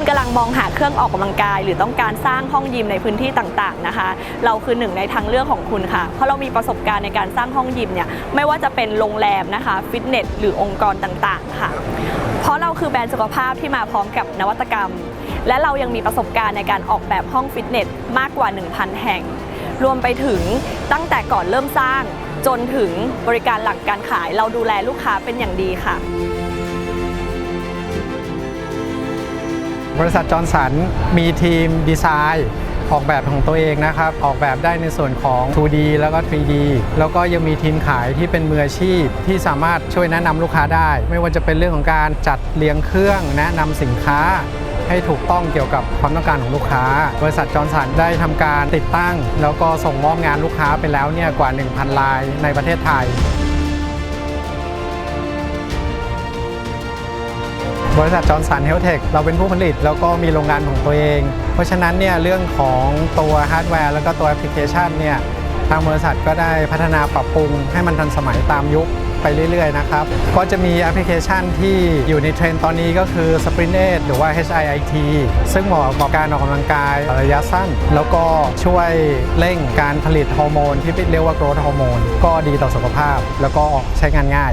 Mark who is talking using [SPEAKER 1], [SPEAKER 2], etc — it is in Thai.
[SPEAKER 1] คุณกำลังมองหาเครื่องออกกำลังกาย หรือต้องการสร้างห้องยิมในพื้นที่ต่างๆนะคะ เราคือหนึ่งในทางเลือกของคุณค่ะ เพราะเรามีประสบการณ์ในการสร้างห้องยิมเนี่ยไม่ว่าจะเป็นโรงแรมนะคะฟิตเนสหรือองค์กรต่างๆค่ะ เพราะเราคือแบรนด์สุขภาพที่มาพร้อมกับนวัตกรรม และเรายังมีประสบการณ์ในการออกแบบห้องฟิตเนสมากกว่า 1,000 แห่ง รวมไปถึงตั้งแต่ก่อนเริ่มสร้างจนถึงบริการหลังการขายเราดูแลลูกค้าเป็นอย่างดีค่ะ
[SPEAKER 2] บริษัทจอร์นสันมีทีมดีไซน์ออกแบบของตัวเองนะครับ ออกแบบได้ในส่วนของ 2D แล้วก็ 3D แล้วก็ยังมีทีมขายที่เป็นมืออาชีพที่สามารถช่วยแนะนำลูกค้าได้ ไม่ว่าจะเป็นเรื่องของการจัดเรียงเครื่อง แนะนำสินค้าให้ถูกต้องเกี่ยวกับความต้องการของลูกค้า บริษัทจอร์นสันได้ทำการติดตั้ง แล้วก็ส่งมอบงานลูกค้าไปแล้วเนี่ยกว่า 1,000 ลายในประเทศไทย บริษัทจอร์นสันเฮลเทคเราเป็นผู้ผลิตแล้วก็มีโรงงานของตัวเอง เพราะฉะนั้นเนี่ยเรื่องของตัวฮาร์ดแวร์แล้วก็ตัวแอปพลิเคชันเนี่ยทางบริษัทก็ได้พัฒนาปรับปรุงให้มันทันสมัยตามยุคไปเรื่อยๆนะครับ ก็จะมีแอปพลิเคชันที่อยู่ในเทรนตอนนี้ก็คือ Sprint e หรือว่า HIIT ซึ่งเหมาะกับการออกกำลังกายระยะสั้น แล้วก็ช่วยเร่งการผลิตฮอร์โมนที่เรียกว่า growth ฮอร์โมนก็ดีต่อสุขภาพ แล้วก็ใช้งานง่าย